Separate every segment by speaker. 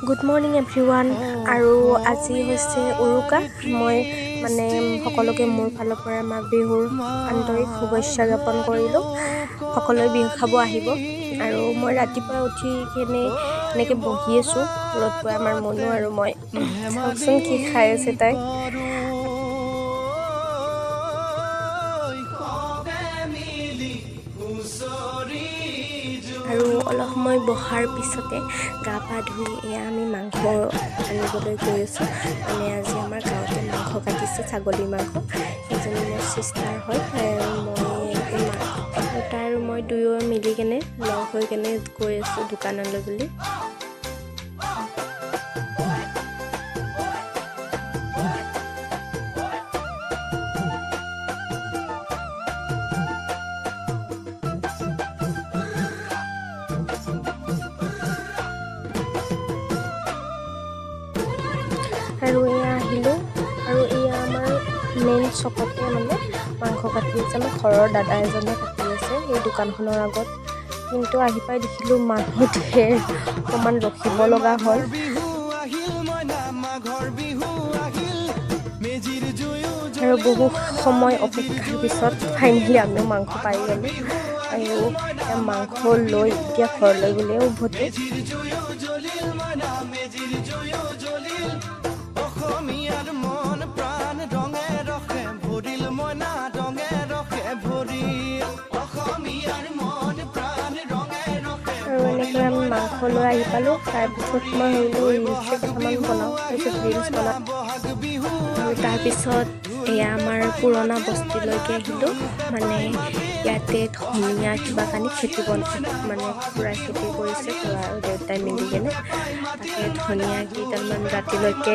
Speaker 1: Good morning everyone আৰু আজি হৈছে উৰুকা। মই মানে সকলোকে মোৰ ফালৰ পৰা মাঘ বিহুৰ আন্তৰিক শুভেচ্ছা জ্ঞাপন কৰিলোঁ। সকলোৱে বিহু খাব আহিব। আৰু মই ৰাতিপুৱা উঠি কেনে এনেকৈ বহি আছোঁ। ৰ'দ পোৱা আমাৰ মনো আৰু মই। চাওকচোন কি খাই আছে তাই। আৰু অলপ সময় বহাৰ পিছতে গা পা ধুই এয়া আমি মাংস আনিবলৈ গৈ আছোঁ। মানে আজি আমাৰ গাঁৱতে মাংস কাটিছে ছাগলী মাংস। এজনী মোৰ চিষ্টাৰ হয়। মই আৰু মই দুয়ো মিলি কেনে লগ হৈ কেনে গৈ আছোঁ দোকানলৈ বুলি। আৰু এয়া আহিলোঁ। আৰু এয়া আমাৰ মেইন চকতে মানে মাংস কাটি আছে আমাৰ ঘৰৰ দাদা এজনে কাটি আছে এই দোকানখনৰ আগত। কিন্তু আহি পাই দেখিলোঁ মানুহ ঢেৰ অকণমান ৰখিব লগা হ'ল। আৰু বহু সময় অপেক্ষাৰ পিছত ফাইনেলি আমিও মাংস পাই গ'লোঁ। আৰু মাংস লৈ এতিয়া ঘৰলৈ বুলিয়ে উভতো।
Speaker 2: মন ৰখে ভৰিল মইনা ৰঙে ৰখে ভৰিল অসমীয়াৰ মন প্ৰাণ ৰঙে
Speaker 1: এনেকৈ আমি মাংস লৈ আহি পালোঁ তাৰপিছত মই ভাবিলোঁ ৰিলচ কেইটামান বনাওঁ তাৰপিছত ৰিলচ বনাওঁ।
Speaker 2: বহাগ বিহু
Speaker 1: আৰু তাৰপিছত এয়া আমাৰ পুৰণা বস্তিলৈকে আহিলোঁ মানে ইয়াতে ধনিয়া কিবা কানি খেতি বন মানে পূৰা খেতি কৰিছে আৰু দেউতাই মিলি কেনে। তাকে ধনিয়া কেইডালমান ৰাতিলৈকে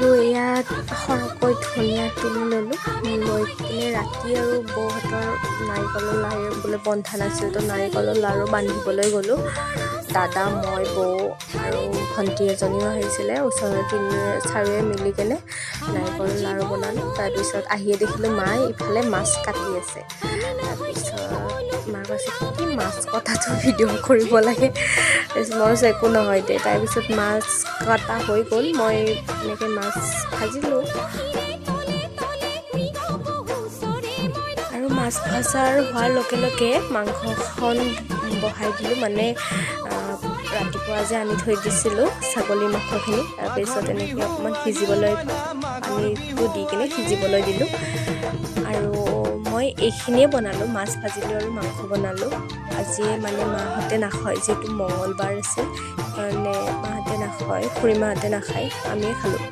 Speaker 1: আৰু ইয়াত সৰহকৈ ধনিয়া তুলি ল'লোঁ। লৈ কিনে ৰাতি আৰু বৌহঁতৰ নাৰিকলৰ লাৰু বোলে বন্ধা নাছিল তো নাৰিকলৰ লাৰু বান্ধিবলৈ গ'লোঁ। দাদা মই বৌ আৰু ভণ্টি এজনীও আহিছিলে ওচৰৰ তিনি চাৰিওৱে মিলি কেনে নাৰিকলৰ লাৰু বনালোঁ। তাৰপিছত আহিয়ে দেখিলোঁ মায়ে ইফালে মাছ কাটি আছে। মা কৈছে কি মাছ কটাটো ভিডিঅ' কৰিব লাগে? তাৰপিছত মই কৈছোঁ একো নহয় দে। তাৰপিছত মাছ কটা হৈ গ'ল মই এনেকৈ মাছ ভাজিলোঁ। আৰু মাছ ভাজাৰ হোৱাৰ লগে লগে মাংসখন বহাই দিলোঁ মানে ৰাতিপুৱা যে আনি থৈ দিছিলোঁ ছাগলী মাংসখিনি তাৰপিছত এনেকৈ অকণমান সিজিবলৈ পানীটো দি কিনে সিজিবলৈ দিলোঁ। আৰু মই এইখিনিয়ে বনালোঁ মাছ ভাজিলোঁ আৰু মাংস বনালোঁ। আজিয়ে মানে মাহঁতে নাখায় যিহেতু মঙলবাৰ আছিল সেইকাৰণে মাহঁতে নাখায় খুৰীমাহঁতে নাখায় আমিয়ে খালোঁ।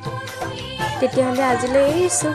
Speaker 1: তেতিয়াহ'লে আজিলৈ এৰিছোঁ।